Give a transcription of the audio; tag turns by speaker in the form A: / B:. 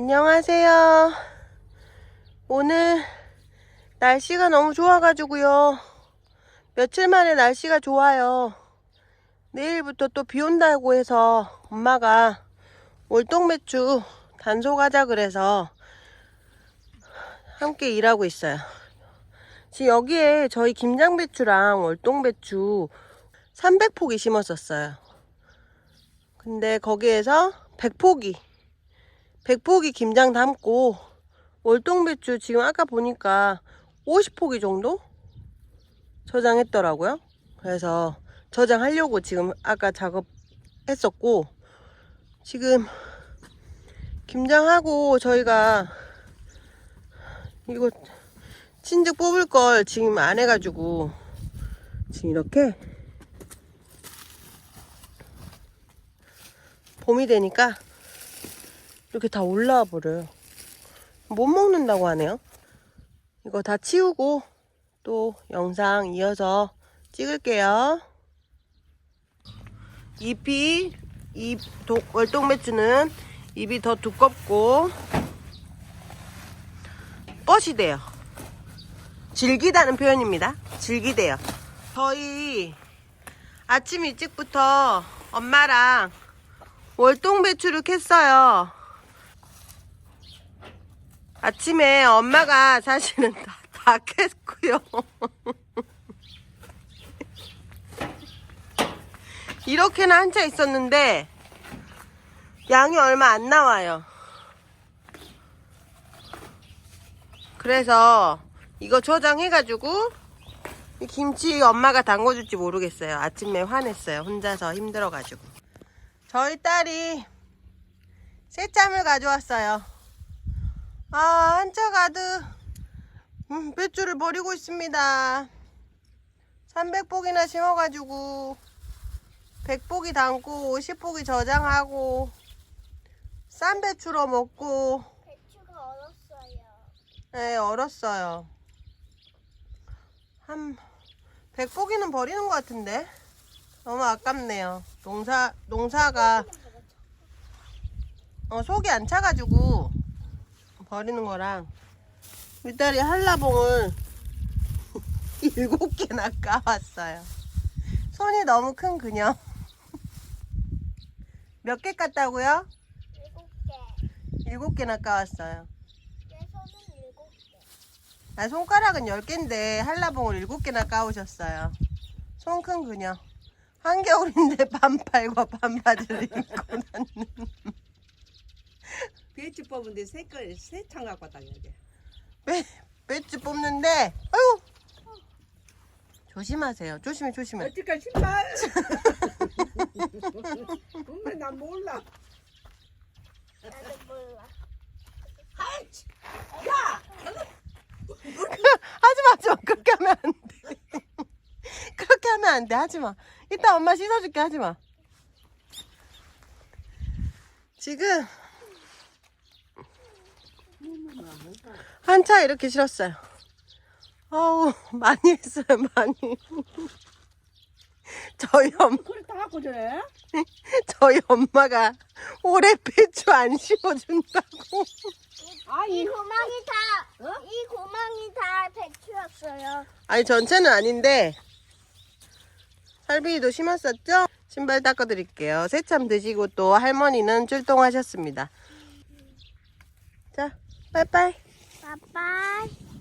A: 안녕하세요. 오늘 날씨가 너무 좋아가지고요. 며칠 만에 날씨가 좋아요. 내일부터 또 비 온다고 해서 엄마가 월동배추 단속하자 그래서 함께 일하고 있어요. 지금 여기에 저희 김장배추랑 월동배추 300포기 심었었어요. 근데 거기에서 100포기 100포기 김장 담고 월동배추 지금 아까 보니까 50포기 정도 저장했더라고요. 그래서 저장하려고 지금 아까 작업했었고 지금 김장하고 저희가 이거 친즉 뽑을 걸 지금 안 해가지고 지금 이렇게 봄이 되니까 이렇게 다 올라와 버려요. 못 먹는다고 하네요. 이거 다 치우고 또 영상 이어서 찍을게요. 잎이 잎 도- 월동배추는 잎이 더 두껍고 뻗이 돼요. 질기다는 표현입니다. 질기대요. 저희 아침 일찍부터 엄마랑 월동배추를 캤어요. 아침에 엄마가 사실은 다, 다 캤고요. 이렇게는 한차 있었는데 양이 얼마 안 나와요. 그래서 이거 저장해가지고 이 김치 엄마가 담궈줄지 모르겠어요. 아침에 화냈어요. 혼자서 힘들어가지고. 저희 딸이 새참을 가져왔어요. 아, 한차 가득 음, 배추를 버리고 있습니다. 300포기나 심어가지고 100포기 담고 50포기 저장하고 싼 배추로 먹고
B: 배추가 얼었어요.
A: 네, 얼었어요. 한 100포기는 버리는 것 같은데 너무 아깝네요. 농사 농사가 어, 속이 안 차가지고 버리는 거랑 딸이 한라봉을 일곱 개나 까왔어요. 손이 너무 큰 그녀. 몇 개 깠다고요?
B: 일곱 개.
A: 일곱 개나 까왔어요.
B: 내 손은 일곱 개.
A: 아, 손가락은 10개인데 한라봉을 7개나 까오셨어요. 손 큰 그녀. 한겨울인데 반팔과 반바지를 입고 다니는.
C: 배추 뽑은데 색깔 세창 갖고 다녀야 돼.
A: 배, 배추 뽑는데, 아유! 조심하세요. 조심해, 조심해.
C: 어찌까 신발. 엄마 나 몰라.
B: 나도 몰라.
C: 아이치. 야,
A: 하지 마, 하지 마. 그렇게 하면 안 돼. 그렇게 하면 안 돼. 하지 마. 이따 엄마 씻어줄게. 하지 마. 지금 한 차 이렇게 실었어요. 어우, 많이 했어요, 많이. 저희 엄,
C: 그걸 다 갖고 저래?
A: 저희 엄마가 올해 배추 안 심어준다고.
C: 아, 이이
B: 고망이 다,
C: 어?
B: 이 고망이 다 배추였어요.
A: 아니, 전체는 아닌데, 살비도 심었었죠? 신발 닦아드릴게요. 새참 드시고 또 할머니는 출동하셨습니다. 자, 拜拜。
B: 拜拜。